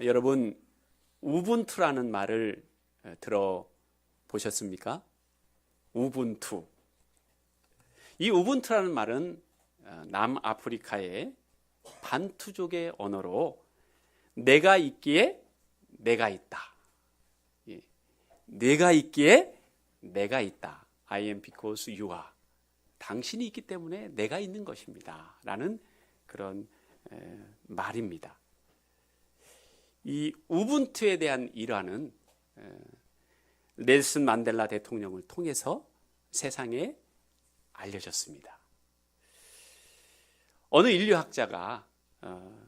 여러분 우분투라는 말을 들어 보셨습니까? 우분투. 이 우분투라는 말은 어, 남아프리카의 반투족의 언어로 내가 있기에 내가 있다. 예. 내가 있기에 내가 있다. I am because you are. 당신이 있기 때문에 내가 있는 것입니다. 라는 그런 에, 말입니다. 이 우분투에 대한 일화는 에, 넬슨 만델라 대통령을 통해서 세상에 알려졌습니다. 어느 인류학자가 어,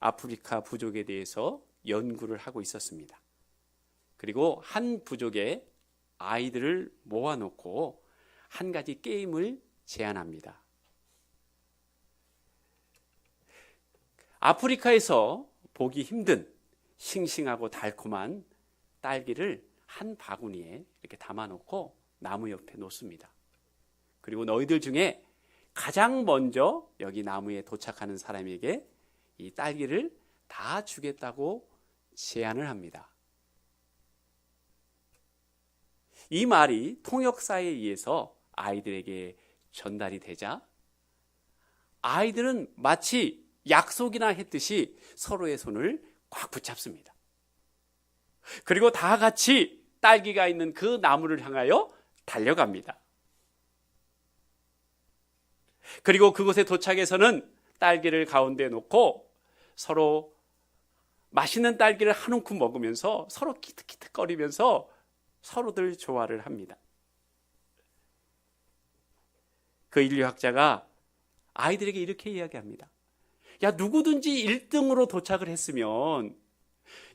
아프리카 부족에 대해서 연구를 하고 있었습니다. 그리고 한 부족의 아이들을 모아놓고 한 가지 게임을 제안합니다. 아프리카에서 보기 힘든 싱싱하고 달콤한 딸기를 한 바구니에 이렇게 담아놓고 나무 옆에 놓습니다. 그리고 너희들 중에 가장 먼저 여기 나무에 도착하는 사람에게 이 딸기를 다 주겠다고 제안을 합니다. 이 말이 통역사에 의해서 아이들에게 전달이 되자 아이들은 마치 약속이나 했듯이 서로의 손을 꽉 붙잡습니다. 그리고 다 같이 딸기가 있는 그 나무를 향하여 달려갑니다. 그리고 그곳에 도착해서는 딸기를 가운데 놓고 서로 맛있는 딸기를 한 움큼 먹으면서 서로 키득키득거리면서 서로들 조화를 합니다. 그 인류학자가 아이들에게 이렇게 이야기합니다. 야, 누구든지 1등으로 도착을 했으면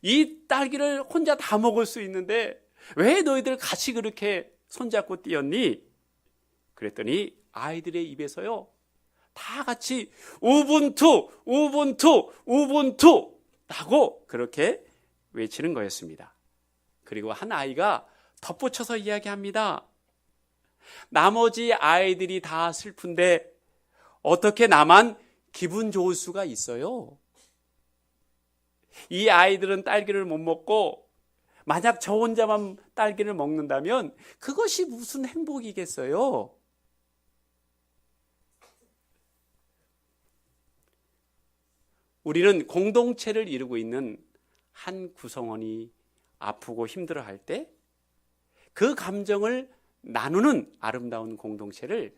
이 딸기를 혼자 다 먹을 수 있는데 왜 너희들 같이 그렇게 손잡고 뛰었니? 그랬더니 아이들의 입에서요. 다 같이 우분투, 우분투, 우분투 라고 그렇게 외치는 거였습니다. 그리고 한 아이가 덧붙여서 이야기합니다. 나머지 아이들이 다 슬픈데 어떻게 나만 기분 좋을 수가 있어요? 이 아이들은 딸기를 못 먹고 만약 저 혼자만 딸기를 먹는다면 그것이 무슨 행복이겠어요? 우리는 공동체를 이루고 있는 한 구성원이 아프고 힘들어 할 때 그 감정을 나누는 아름다운 공동체를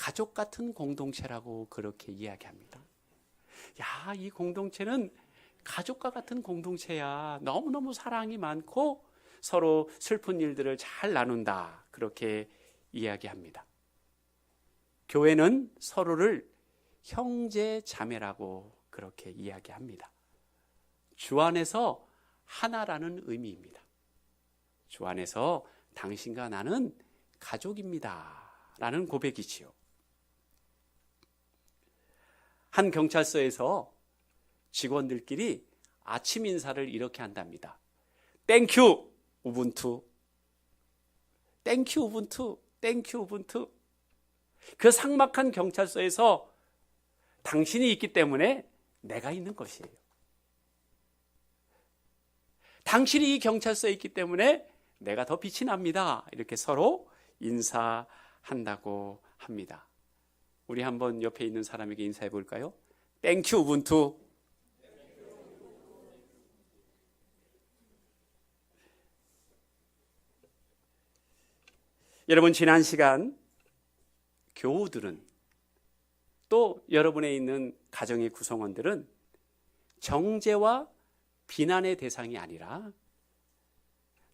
가족 같은 공동체라고 그렇게 이야기합니다. 야, 이 공동체는 가족과 같은 공동체야. 너무너무 사랑이 많고 서로 슬픈 일들을 잘 나눈다. 그렇게 이야기합니다. 교회는 서로를 형제 자매라고 그렇게 이야기합니다. 주 안에서 하나라는 의미입니다. 주 안에서 당신과 나는 가족입니다. 라는 고백이지요. 한 경찰서에서 직원들끼리 아침 인사를 이렇게 한답니다. 땡큐 우분투. 땡큐 우분투. 땡큐 우분투. 그 삭막한 경찰서에서 당신이 있기 때문에 내가 있는 것이에요. 당신이 이 경찰서에 있기 때문에 내가 더 빛이 납니다. 이렇게 서로 인사한다고 합니다. 우리 한번 옆에 있는 사람에게 인사해 볼까요? 땡큐 우분투. 여러분 지난 시간 교우들은 또 여러분에 있는 가정의 구성원들은 정죄와 비난의 대상이 아니라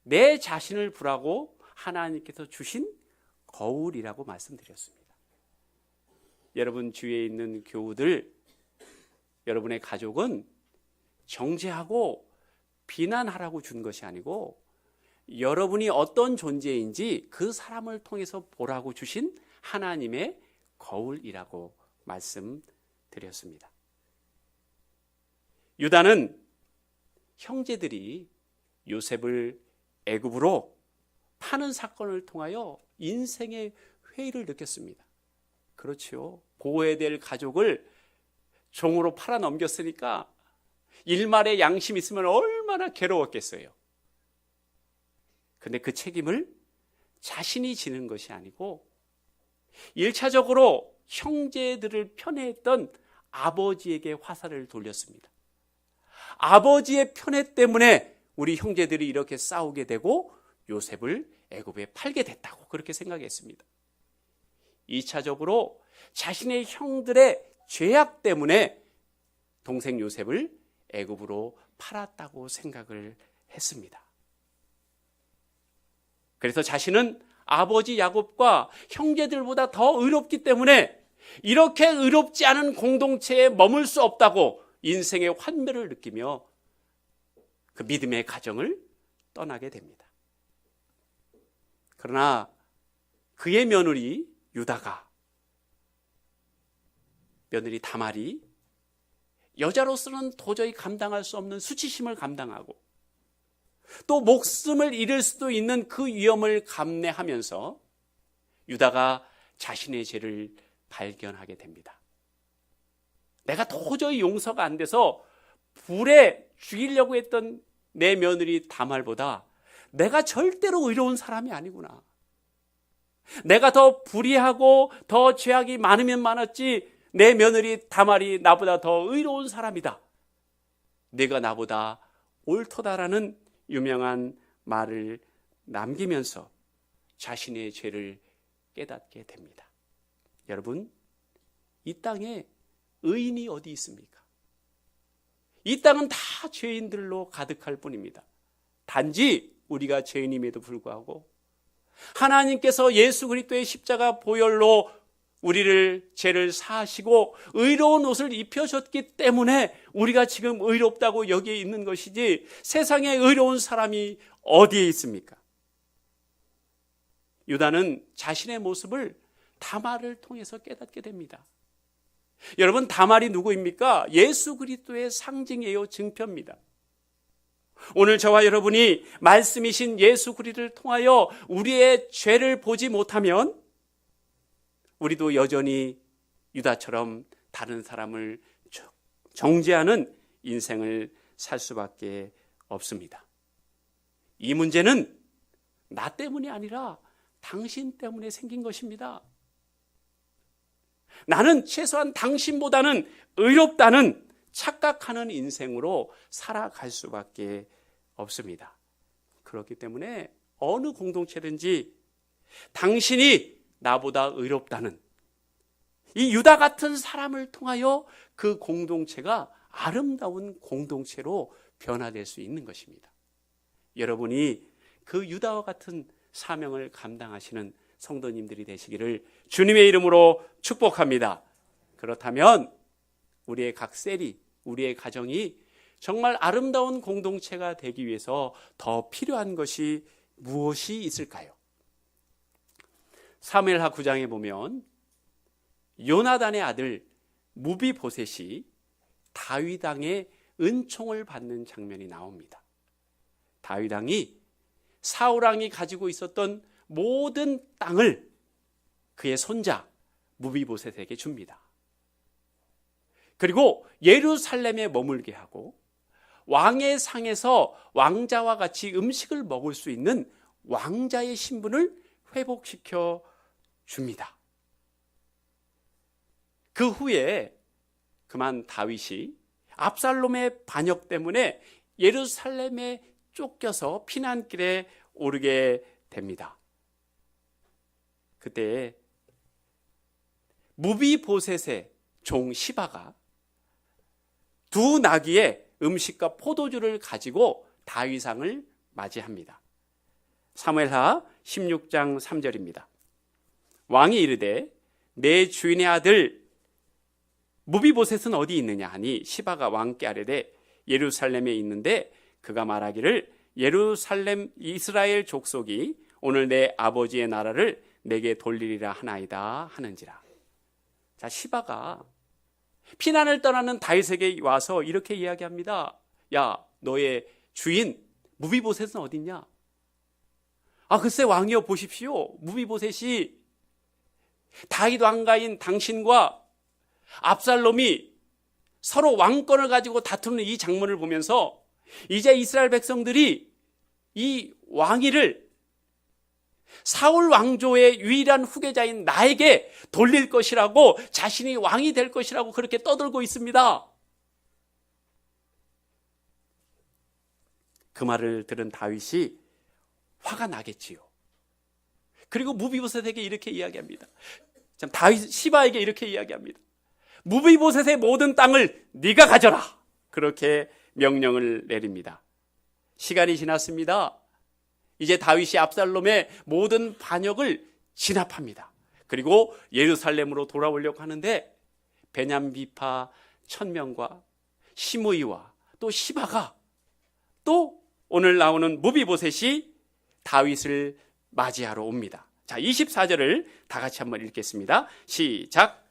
내 자신을 불하고 하나님께서 주신 거울이라고 말씀드렸습니다. 여러분 주위에 있는 교우들, 여러분의 가족은 정죄하고 비난하라고 준 것이 아니고 여러분이 어떤 존재인지 그 사람을 통해서 보라고 주신 하나님의 거울이라고 말씀드렸습니다. 유다는 형제들이 요셉을 애굽으로 파는 사건을 통하여 인생의 회의를 느꼈습니다. 그렇지요. 보호해야 될 가족을 종으로 팔아 넘겼으니까 일말의 양심 있으면 얼마나 괴로웠겠어요. 근데 그 책임을 자신이 지는 것이 아니고 1차적으로 형제들을 편애했던 아버지에게 화살을 돌렸습니다. 아버지의 편애 때문에 우리 형제들이 이렇게 싸우게 되고 요셉을 애굽에 팔게 됐다고 그렇게 생각했습니다. 2차적으로 자신의 형들의 죄악 때문에 동생 요셉을 애굽으로 팔았다고 생각을 했습니다. 그래서 자신은 아버지 야곱과 형제들보다 더 의롭기 때문에 이렇게 의롭지 않은 공동체에 머물 수 없다고 인생의 환멸을 느끼며 그 믿음의 가정을 떠나게 됩니다. 그러나 그의 며느리 유다가 며느리 다말이 여자로서는 도저히 감당할 수 없는 수치심을 감당하고 또 목숨을 잃을 수도 있는 그 위험을 감내하면서 유다가 자신의 죄를 발견하게 됩니다. 내가 도저히 용서가 안 돼서 불에 죽이려고 했던 내 며느리 다말보다 내가 절대로 의로운 사람이 아니구나. 내가 더 불의하고 더 죄악이 많으면 많았지 내 며느리 다말이 나보다 더 의로운 사람이다. 내가 나보다 옳도다라는 유명한 말을 남기면서 자신의 죄를 깨닫게 됩니다. 여러분, 이 땅에 의인이 어디 있습니까? 이 땅은 다 죄인들로 가득할 뿐입니다. 단지 우리가 죄인임에도 불구하고 하나님께서 예수 그리스도의 십자가 보혈로 우리를 죄를 사하시고 의로운 옷을 입혀줬기 때문에 우리가 지금 의롭다고 여기에 있는 것이지 세상에 의로운 사람이 어디에 있습니까? 유다는 자신의 모습을 다말을 통해서 깨닫게 됩니다. 여러분 다말이 누구입니까? 예수 그리스도의 상징이에요. 증표입니다. 오늘 저와 여러분이 말씀이신 예수 그리스도를 통하여 우리의 죄를 보지 못하면 우리도 여전히 유다처럼 다른 사람을 정죄하는 인생을 살 수밖에 없습니다. 이 문제는 나 때문이 아니라 당신 때문에 생긴 것입니다. 나는 최소한 당신보다는 의롭다는 착각하는 인생으로 살아갈 수밖에 없습니다. 그렇기 때문에 어느 공동체든지 당신이 나보다 의롭다는 이 유다 같은 사람을 통하여 그 공동체가 아름다운 공동체로 변화될 수 있는 것입니다. 여러분이 그 유다와 같은 사명을 감당하시는 성도님들이 되시기를 주님의 이름으로 축복합니다. 그렇다면 우리의 각 셀이, 우리의 가정이 정말 아름다운 공동체가 되기 위해서 더 필요한 것이 무엇이 있을까요? 사무엘하 9장에 보면 요나단의 아들 무비보셋이 다윗 왕의 은총을 받는 장면이 나옵니다. 다윗 왕이 사울 왕이 가지고 있었던 모든 땅을 그의 손자 무비보셋에게 줍니다. 그리고 예루살렘에 머물게 하고 왕의 상에서 왕자와 같이 음식을 먹을 수 있는 왕자의 신분을 회복시켜 줍니다. 그 후에 그만 다윗이 압살롬의 반역 때문에 예루살렘에 쫓겨서 피난길에 오르게 됩니다. 그때 무비보셋의 종 시바가 두 나귀의 음식과 포도주를 가지고 다윗상을 맞이합니다. 사무엘하 16장 3절입니다. 왕이 이르되 내 주인의 아들 무비보셋은 어디 있느냐 하니 시바가 왕께 아뢰되 예루살렘에 있는데 그가 말하기를 예루살렘 이스라엘 족속이 오늘 내 아버지의 나라를 내게 돌리리라 하나이다 하는지라. 자 시바가 피난을 떠나는 다윗에게 와서 이렇게 이야기합니다. 야 너의 주인 무비보셋은 어딨냐? 아 글쎄 왕이여 보십시오. 무비보셋이 다윗 왕가인 당신과 압살롬이 서로 왕권을 가지고 다투는 이 장면을 보면서 이제 이스라엘 백성들이 이 왕위를 사울 왕조의 유일한 후계자인 나에게 돌릴 것이라고 자신이 왕이 될 것이라고 그렇게 떠들고 있습니다. 그 말을 들은 다윗이 화가 나겠지요. 그리고 무비보셋에게 이렇게 이야기합니다. 참 다윗 시바에게 이렇게 이야기합니다. 무비보셋의 모든 땅을 네가 가져라. 그렇게 명령을 내립니다. 시간이 지났습니다. 이제 다윗이 압살롬의 모든 반역을 진압합니다. 그리고 예루살렘으로 돌아오려고 하는데 베냐민 비파 천명과 시므이와 또 시바가 또 오늘 나오는 무비보셋이 다윗을 맞이하러 옵니다. 자, 24절을 다 같이 한번 읽겠습니다. 시작.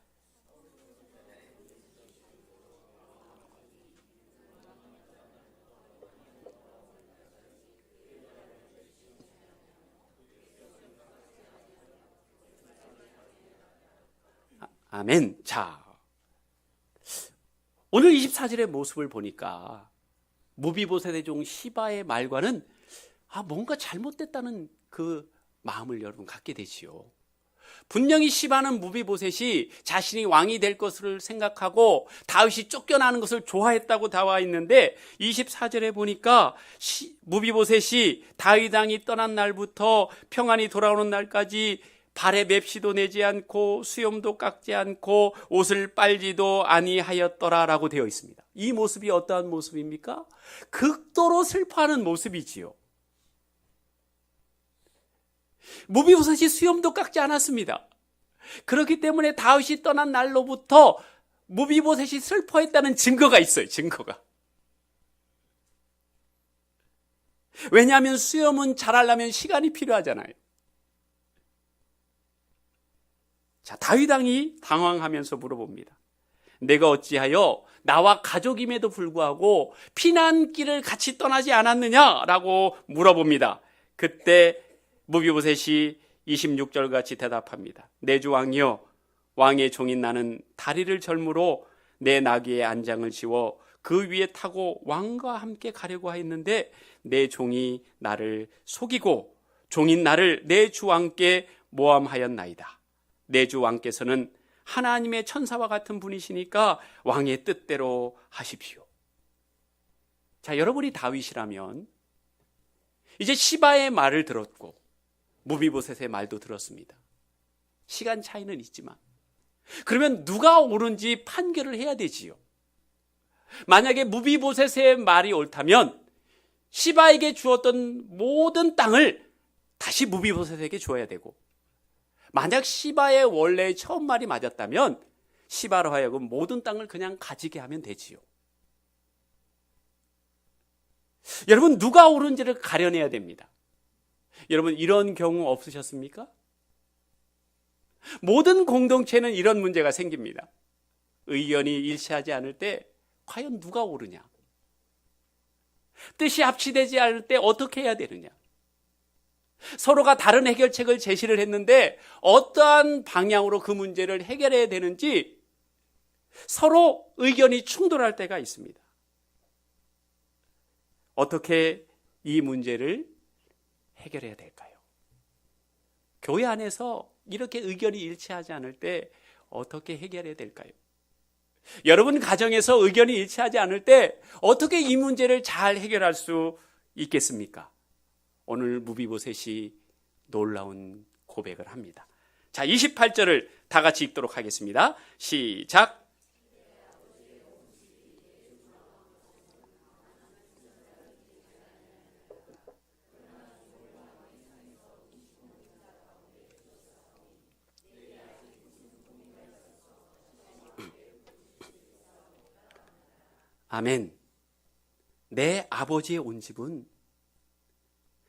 아, 아멘. 자. 오늘 24절의 모습을 보니까 무비보셋의 종 시바의 말과는 아, 뭔가 잘못됐다는 그 마음을 여러분 갖게 되지요. 분명히 시바는 무비보셋이 자신이 왕이 될 것을 생각하고 다윗이 쫓겨나는 것을 좋아했다고 나와 있는데 24절에 보니까 시, 무비보셋이 다윗 왕이 떠난 날부터 평안히 돌아오는 날까지 발에 맵시도 내지 않고 수염도 깎지 않고 옷을 빨지도 아니하였더라라고 되어 있습니다. 이 모습이 어떠한 모습입니까? 극도로 슬퍼하는 모습이지요. 무비보셋이 수염도 깎지 않았습니다. 그렇기 때문에 다윗이 떠난 날로부터 무비보셋이 슬퍼했다는 증거가 있어요. 증거가. 왜냐하면 수염은 자라려면 시간이 필요하잖아요. 자, 다윗 왕이 당황하면서 물어봅니다. 내가 어찌하여 나와 가족임에도 불구하고 피난길을 같이 떠나지 않았느냐라고 물어봅니다. 그때 무비보셋이 26절 같이 대답합니다. 내 주 왕이여 왕의 종인 나는 다리를 절무로 내 나귀의 안장을 지워 그 위에 타고 왕과 함께 가려고 하였는데 내 종이 나를 속이고 종인 나를 내 주 왕께 모함하였나이다. 내 주 왕께서는 하나님의 천사와 같은 분이시니까 왕의 뜻대로 하십시오. 자, 여러분이 다윗이라면 이제 시바의 말을 들었고 무비보셋의 말도 들었습니다. 시간 차이는 있지만 그러면 누가 옳은지 판결을 해야 되지요. 만약에 무비보셋의 말이 옳다면 시바에게 주었던 모든 땅을 다시 무비보셋에게 줘야 되고 만약 시바의 원래 처음 말이 맞았다면 시바로 하여금 모든 땅을 그냥 가지게 하면 되지요. 여러분 누가 옳은지를 가려내야 됩니다. 여러분 이런 경우 없으셨습니까? 모든 공동체는 이런 문제가 생깁니다. 의견이 일치하지 않을 때 과연 누가 옳으냐? 뜻이 합치되지 않을 때 어떻게 해야 되느냐? 서로가 다른 해결책을 제시를 했는데 어떠한 방향으로 그 문제를 해결해야 되는지 서로 의견이 충돌할 때가 있습니다. 어떻게 이 문제를 해결해야 될까요? 교회 안에서 이렇게 의견이 일치하지 않을 때 어떻게 해결해야 될까요? 여러분 가정에서 의견이 일치하지 않을 때 어떻게 이 문제를 잘 해결할 수 있겠습니까? 오늘 무비보셋이 놀라운 고백을 합니다. 자, 28절을 다 같이 읽도록 하겠습니다. 시작. 아멘. 내 아버지의 온 집은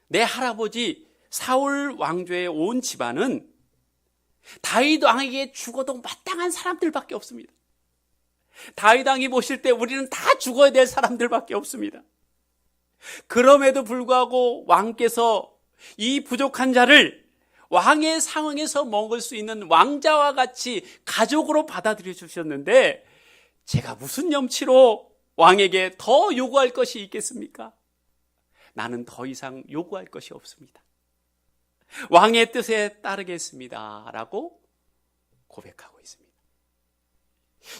내 할아버지 사울 왕조의 온 집안은 다윗 왕에게 죽어도 마땅한 사람들밖에 없습니다. 다윗 왕이 보실 때 우리는 다 죽어야 될 사람들밖에 없습니다. 그럼에도 불구하고 왕께서 이 부족한 자를 왕의 상황에서 먹을 수 있는 왕자와 같이 가족으로 받아들여 주셨는데 제가 무슨 염치로 왕에게 더 요구할 것이 있겠습니까? 나는 더 이상 요구할 것이 없습니다. 왕의 뜻에 따르겠습니다. 라고 고백하고 있습니다.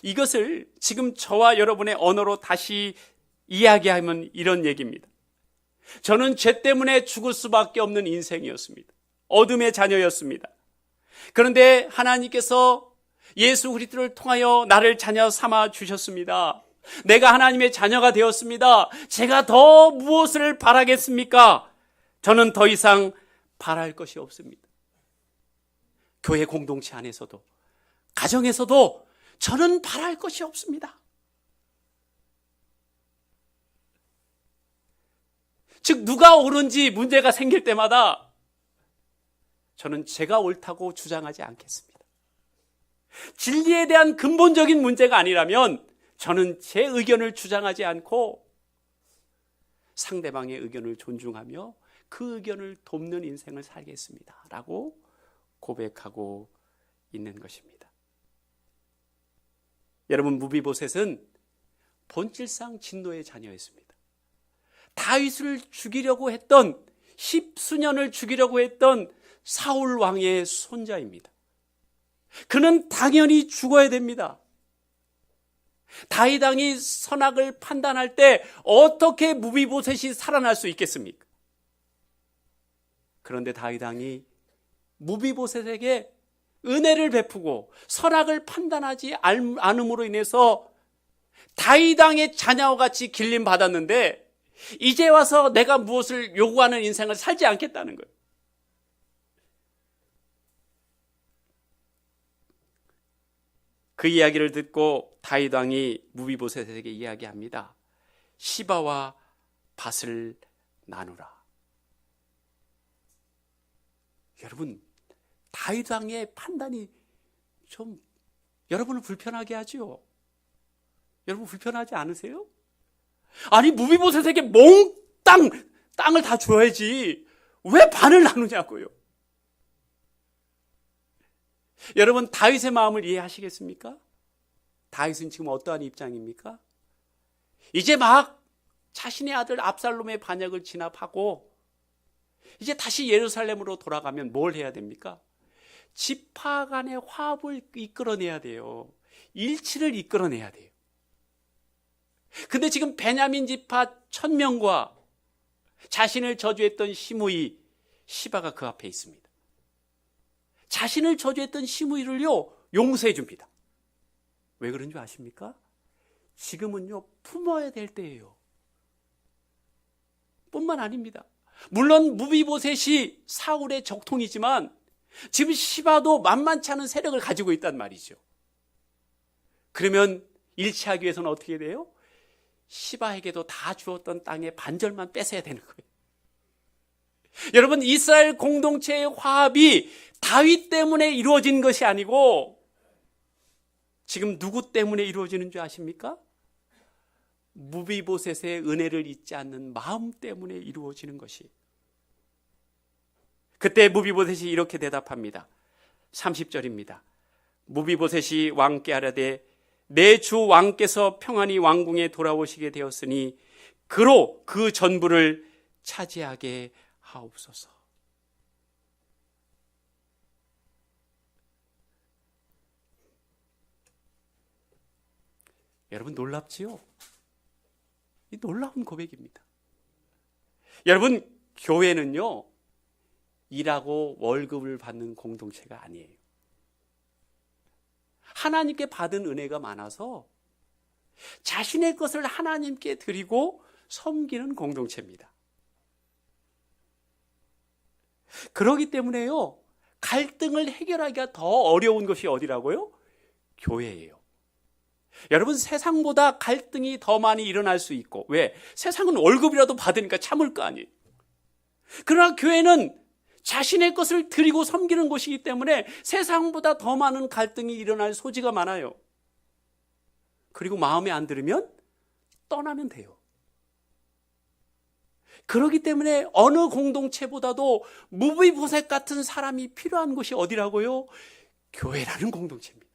이것을 지금 저와 여러분의 언어로 다시 이야기하면 이런 얘기입니다. 저는 죄 때문에 죽을 수밖에 없는 인생이었습니다. 어둠의 자녀였습니다. 그런데 하나님께서 예수 그리스도를 통하여 나를 자녀 삼아 주셨습니다. 내가 하나님의 자녀가 되었습니다. 제가 더 무엇을 바라겠습니까? 저는 더 이상 바랄 것이 없습니다. 교회 공동체 안에서도 가정에서도 저는 바랄 것이 없습니다. 즉 누가 옳은지 문제가 생길 때마다 저는 제가 옳다고 주장하지 않겠습니다. 진리에 대한 근본적인 문제가 아니라면 저는 제 의견을 주장하지 않고 상대방의 의견을 존중하며 그 의견을 돕는 인생을 살겠습니다. 라고 고백하고 있는 것입니다. 여러분, 무비보셋은 본질상 진노의 자녀였습니다. 다윗을 죽이려고 했던 십수년을 죽이려고 했던 사울 왕의 손자입니다. 그는 당연히 죽어야 됩니다. 다윗 왕이 선악을 판단할 때 어떻게 무비보셋이 살아날 수 있겠습니까? 그런데 다윗 왕이 무비보셋에게 은혜를 베푸고 선악을 판단하지 않음으로 인해서 다윗 왕의 자녀와 같이 길림 받았는데 이제 와서 내가 무엇을 요구하는 인생을 살지 않겠다는 거예요. 그 이야기를 듣고 다윗 왕이 무비보셋에게 이야기합니다. 시바와 밭을 나누라. 여러분 다윗 왕의 판단이 좀 여러분을 불편하게 하죠. 여러분 불편하지 않으세요? 아니 무비보셋에게 몽땅 땅을 다 줘야지 왜 반을 나누냐고요. 여러분 다윗의 마음을 이해하시겠습니까? 다윗은 지금 어떠한 입장입니까? 이제 막 자신의 아들 압살롬의 반역을 진압하고 이제 다시 예루살렘으로 돌아가면 뭘 해야 됩니까? 지파 간의 화합을 이끌어내야 돼요. 일치를 이끌어내야 돼요. 근데 지금 베냐민 지파 천명과 자신을 저주했던 시므이 시바가 그 앞에 있습니다. 자신을 저주했던 시므이를요 용서해 줍니다. 왜 그런 줄 아십니까? 지금은요 품어야 될 때예요. 뿐만 아닙니다. 물론 무비보셋이 사울의 적통이지만 지금 시바도 만만치 않은 세력을 가지고 있단 말이죠. 그러면 일치하기 위해서는 어떻게 돼요? 시바에게도 다 주었던 땅의 반절만 뺏어야 되는 거예요. 여러분 이스라엘 공동체의 화합이 다윗 때문에 이루어진 것이 아니고 지금 누구 때문에 이루어지는 줄 아십니까? 무비보셋의 은혜를 잊지 않는 마음 때문에 이루어지는 것이. 그때 무비보셋이 이렇게 대답합니다. 30절입니다. 무비보셋이 왕께 하라되 내 주 왕께서 평안히 왕궁에 돌아오시게 되었으니 그로 그 전부를 차지하게 하옵소서. 여러분 놀랍지요? 이 놀라운 고백입니다. 여러분 교회는요 일하고 월급을 받는 공동체가 아니에요. 하나님께 받은 은혜가 많아서 자신의 것을 하나님께 드리고 섬기는 공동체입니다. 그러기 때문에요, 갈등을 해결하기가 더 어려운 것이 어디라고요? 교회예요. 여러분, 세상보다 갈등이 더 많이 일어날 수 있고, 왜? 세상은 월급이라도 받으니까 참을 거 아니에요. 그러나 교회는 자신의 것을 드리고 섬기는 곳이기 때문에 세상보다 더 많은 갈등이 일어날 소지가 많아요. 그리고 마음에 안 들으면 떠나면 돼요. 그렇기 때문에 어느 공동체보다도 무비보색 같은 사람이 필요한 곳이 어디라고요? 교회라는 공동체입니다.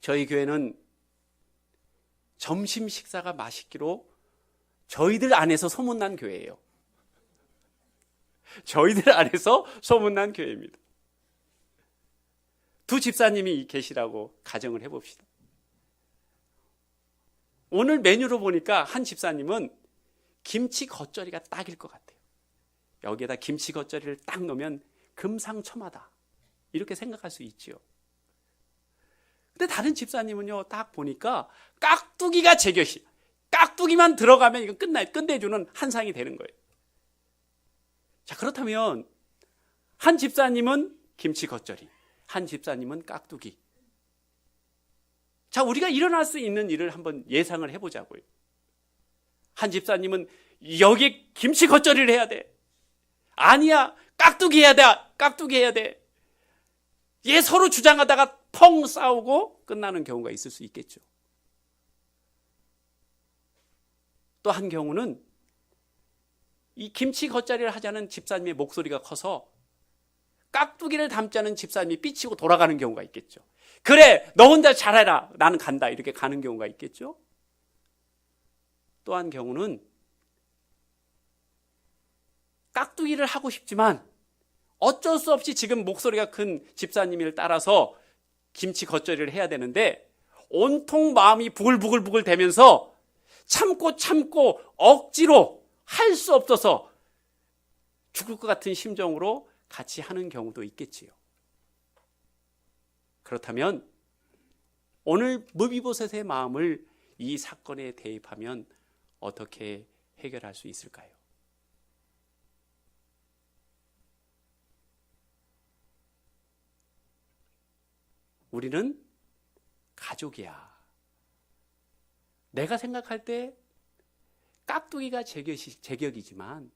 저희 교회는 점심 식사가 맛있기로 저희들 안에서 소문난 교회예요. 저희들 안에서 소문난 교회입니다. 두 집사님이 계시라고 가정을 해봅시다. 오늘 메뉴로 보니까 한 집사님은 김치 겉절이가 딱일 것 같아요. 여기에다 김치 겉절이를 딱 넣으면 금상첨화다. 이렇게 생각할 수 있지요. 근데 다른 집사님은요, 딱 보니까 깍두기가 제격이. 깍두기만 들어가면 이건 끝나, 끝내주는 한상이 되는 거예요. 자, 그렇다면 한 집사님은 김치 겉절이, 한 집사님은 깍두기. 자, 우리가 일어날 수 있는 일을 한번 예상을 해보자고요. 한 집사님은 여기 김치 겉절이를 해야 돼. 아니야, 깍두기 해야 돼. 깍두기 해야 돼. 얘 서로 주장하다가 펑 싸우고 끝나는 경우가 있을 수 있겠죠. 또 한 경우는 이 김치 겉절이를 하자는 집사님의 목소리가 커서 깍두기를 담자는 집사님이 삐치고 돌아가는 경우가 있겠죠. 그래, 너 혼자 잘해라. 나는 간다. 이렇게 가는 경우가 있겠죠. 또한 경우는 깍두기를 하고 싶지만 어쩔 수 없이 지금 목소리가 큰 집사님을 따라서 김치 겉절이를 해야 되는데 온통 마음이 부글부글부글 되면서 참고 참고 억지로 할 수 없어서 죽을 것 같은 심정으로 같이 하는 경우도 있겠지요. 그렇다면 오늘 무비보셋의 마음을 이 사건에 대입하면 어떻게 해결할 수 있을까요? 우리는 가족이야. 내가 생각할 때 깍두기가 제격이, 제격 이지만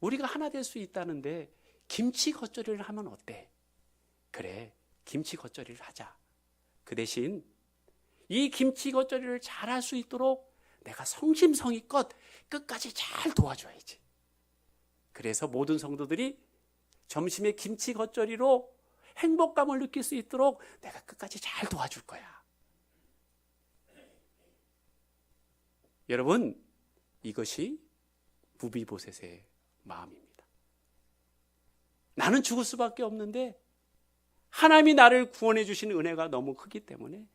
우리가 하나 될 수 있다는데 김치 겉절이를 하면 어때? 그래, 김치 겉절이를 하자. 그 대신 이 김치 겉절이를 잘 할 수 있도록 내가 성심성의껏 끝까지 잘 도와줘야지. 그래서 모든 성도들이 점심에 김치 겉절이로 행복감을 느낄 수 있도록 내가 끝까지 잘 도와줄 거야. 여러분, 이것이 무비보셋의 마음입니다. 나는 죽을 수밖에 없는데 하나님이 나를 구원해 주신 은혜가 너무 크기 때문에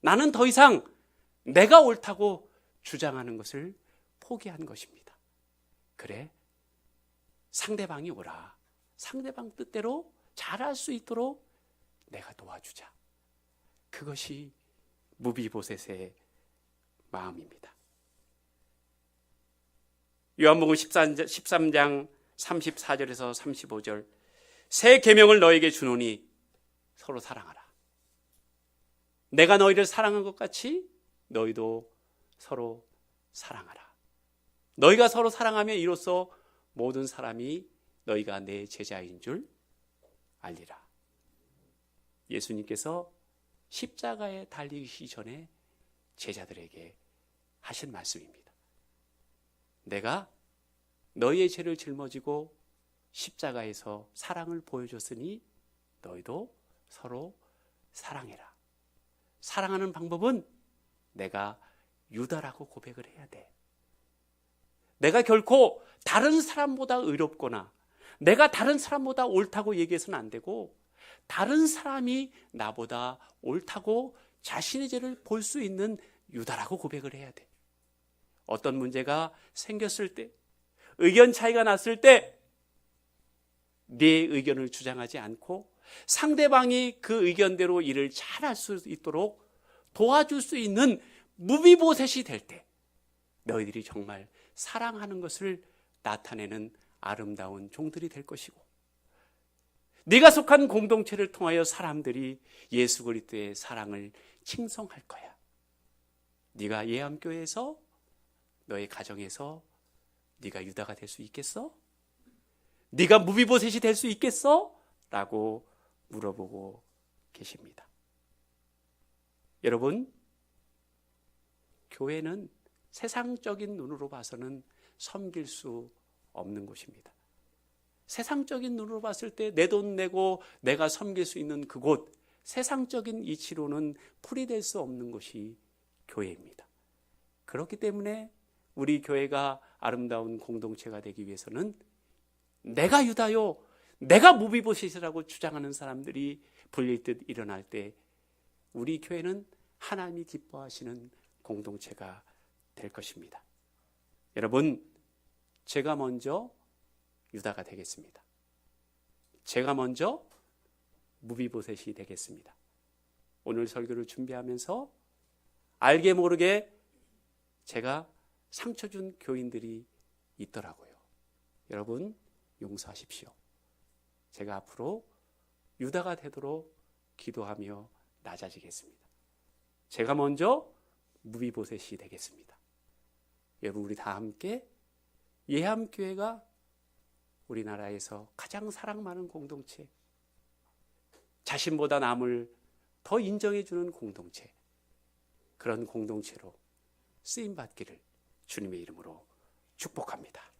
나는 더 이상 내가 옳다고 주장하는 것을 포기한 것입니다. 그래, 상대방이 오라. 상대방 뜻대로 잘할 수 있도록 내가 도와주자. 그것이 무비보셋의 마음입니다. 요한복음 13장 34절에서 35절 새 계명을 너에게 주노니 서로 사랑하라. 내가 너희를 사랑한 것 같이 너희도 서로 사랑하라. 너희가 서로 사랑하면 이로써 모든 사람이 너희가 내 제자인 줄 알리라. 예수님께서 십자가에 달리기 전에 제자들에게 하신 말씀입니다. 내가 너희의 죄를 짊어지고 십자가에서 사랑을 보여줬으니 너희도 서로 사랑해라. 사랑하는 방법은 내가 유다라고 고백을 해야 돼. 내가 결코 다른 사람보다 의롭거나 내가 다른 사람보다 옳다고 얘기해서는 안 되고 다른 사람이 나보다 옳다고 자신의 죄를 볼 수 있는 유다라고 고백을 해야 돼. 어떤 문제가 생겼을 때, 의견 차이가 났을 때, 내 의견을 주장하지 않고 상대방이 그 의견대로 일을 잘 할 수 있도록 도와줄 수 있는 무비보셋이 될 때, 너희들이 정말 사랑하는 것을 나타내는 아름다운 종들이 될 것이고 네가 속한 공동체를 통하여 사람들이 예수 그리스도의 사랑을 칭송할 거야. 네가 예암교회에서 너의 가정에서 네가 유다가 될 수 있겠어? 네가 무비보셋이 될 수 있겠어? 라고 물어보고 계십니다. 여러분, 교회는 세상적인 눈으로 봐서는 섬길 수 없는 곳입니다. 세상적인 눈으로 봤을 때 내 돈 내고 내가 섬길 수 있는 그곳, 세상적인 이치로는 풀이될 수 없는 것이 교회입니다. 그렇기 때문에 우리 교회가 아름다운 공동체가 되기 위해서는 내가 유다요, 내가 무비보시라고 주장하는 사람들이 불릴 듯 일어날 때 우리 교회는 하나님이 기뻐하시는 공동체가 될 것입니다. 여러분, 제가 먼저 유다가 되겠습니다. 제가 먼저 무비보셋이 되겠습니다. 오늘 설교를 준비하면서 알게 모르게 제가 상처 준 교인들이 있더라고요. 여러분, 용서하십시오. 제가 앞으로 유다가 되도록 기도하며 낮아지겠습니다. 제가 먼저 무비보셋이 되겠습니다. 여러분, 우리 다 함께 예함교회가 우리나라에서 가장 사랑 많은 공동체, 자신보다 남을 더 인정해주는 공동체, 그런 공동체로 쓰임받기를 주님의 이름으로 축복합니다.